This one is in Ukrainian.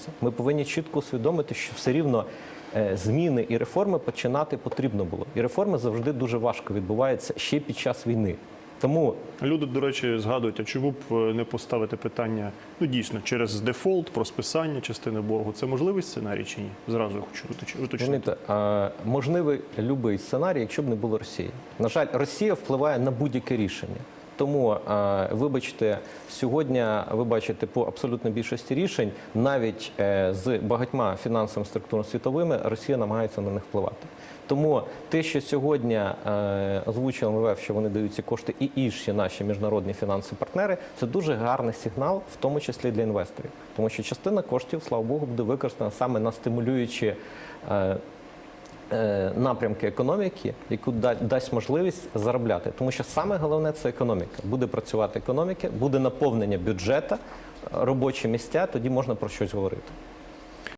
відбудеться. Ми повинні чітко усвідомити, що все рівно е, зміни і реформи починати потрібно було. І реформи завжди дуже важко відбуваються ще під час війни. Тому Люди, до речі, згадують, а чому б е, не поставити питання ну дійсно через дефолт про списання частини боргу? Це можливий сценарій чи ні? Зразу я хочу уточ- уточнити. Можливий будь-який сценарій, якщо б не було Росії. На жаль, Росія впливає на будь-яке рішення. Тому, вибачте, сьогодні ви бачите по абсолютно більшості рішень, навіть е, з багатьма фінансовими структурами світовими, Росія намагається на них впливати. Тому те, що сьогодні е, озвучив МВФ, що вони дають ці кошти, і інші наші міжнародні фінансові партнери, це дуже гарний сигнал, в тому числі для інвесторів, тому що частина коштів, слава Богу, буде використана саме на стимулюючі. Е, Напрямки економіки, яку дасть можливість заробляти, тому що саме головне це економіка. Буде працювати економіка, буде наповнення бюджету, робочі місця, тоді можна про щось говорити.